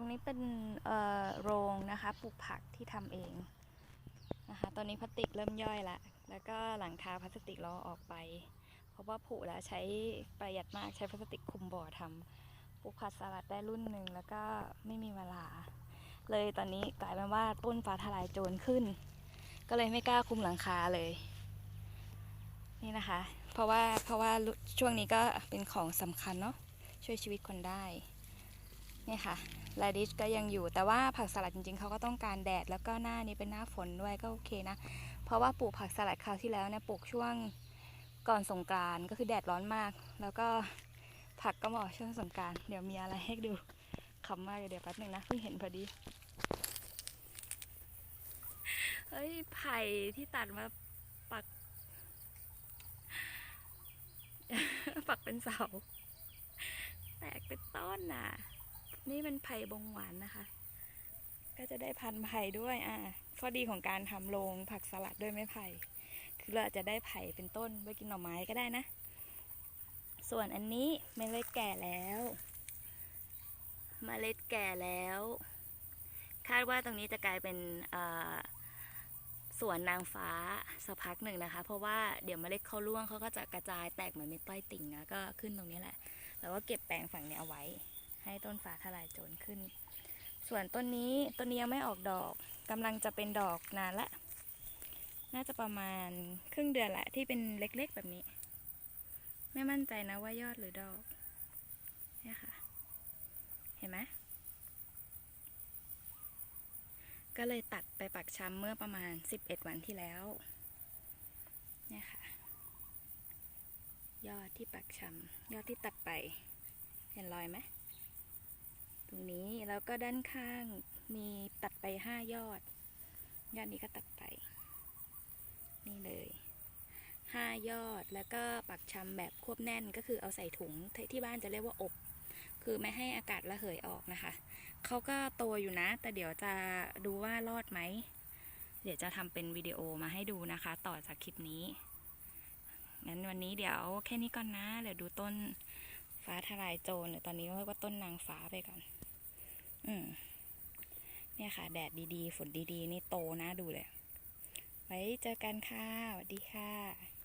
รงนี้เป็นโรงนะคะปลูกผักที่ทำเองนะคะตอนนี้พลาสติกเริ่มย่อยละแล้วก็หลังคาพลาสติกเราอออกไป เพราะว่าผุแล้วใช้ประหยัดมากใช้พลาสติกคุมบ่อทำปลูกผักสลัดได้รุ่นหนึ่งแล้วก็ไม่มีเวลา เลยตอนนี้กลายเป็นว่าต้นฟ้าทลายโจรขึ้น ก็เลยไม่กล้าคุมหลังคาเลย นี่นะคะ เพราะว่าเพราะว่าช่วงนี้ก็เป็นของสำคัญเนาะช่วยชีวิตคนได้ นี่ค่ะรดิชก็ยังอยู่แต่ว่าผักสลัดจริงๆเขาก็ต้องการแดดแล้วก็หน้านี้เป็นหน้าฝนด้วยก็โอเคนะ เพราะว่าปลูกผักสลัดคราวที่แล้วเนี่ยปลูกช่วงก่อนสงกรานก็คือแดดร้อนมาก แล้วก็ผักก็เหมาะช่วงสงกรารเดี๋ยวมีอะไรให้ดูขำมากเดี๋ยวแป๊บหนึงนะเพิ่งเห็นพอดีเฮ้ยไผ่ที่ตัดมาปัก ปักเป็นเสา แตกเป็นต้นน่ะ นี่เป็นไผ่บงหวานนะคะ ก็จะได้พันไผ่ด้วยอะข้อดีของการทำโรงผักสลัดด้วยไม้ไผ่ คือเราอาจจะได้ไผ่เป็นต้นไว้กินหน่อไม้ก็ได้นะ ส่วนอันนี้เมล็ดแก่แล้วเมล็ดแก่แล้ว คาดว่าตรงนี้จะกลายเป็นอ่อสวนนางฟ้าสักพักหนึ่งนะคะ เพราะว่าเดี๋ยวเมล็ดเขาร่วงเขาก็จะกระจายแตกเหมือนเม็ดต้อยติ่งนะก็ขึ้นตรงนี้แหละ แล้วก็เก็บแปลงฝั่งนี้เอาไว้ ให้ต้นฟ้าทลายโจรขึ้น ส่วนต้นนี้ต้นนี้ยังไม่ออกดอกกำลังจะเป็นดอกนานละ น่าจะประมาณครึ่งเดือนแหละที่เป็นเล็กๆแบบนี้ ไม่มั่นใจนะว่ายอดหรือดอกเนี่ยค่ะ เห็นไหมก็เลยตัดไปปักชำเมื่อประมาณ 11 วันที่แล้ว เนี่ยค่ะ ยอดที่ปักชำยอดที่ตัดไป เห็นรอยไหม ตรงนี้แล้วก็ด้านข้างมีตัดไปห้ายอด ยอดนี้ก็ตัดไป นี่เลยห้ายอดแล้วก็ปักชำแบบควบแน่นก็คือเอาใส่ถุงที่ที่บ้านจะเรียกว่าอบ คือไม่ให้อากาศระเหยออกนะคะเขาก็โตอยู่นะ แต่เดี๋ยวจะดูว่ารอดไหมเดี๋ยวจะทำเป็นวิดีโอมาให้ดูนะคะ ต่อจากคลิปนี้งั้นวันนี้เดี๋ยวแค่นี้ก่อนนะ เดี๋ยวดูต้น ฟ้าทลายโจรหรือตอนนี้เรียกว่าต้นนางฟ้าไปก่อน อืม เนี่ยค่ะ แดดดีๆ ฝนดีๆ นี่โตนะดูเลย ไว้เจอกันค่ะสวัสดีค่ะ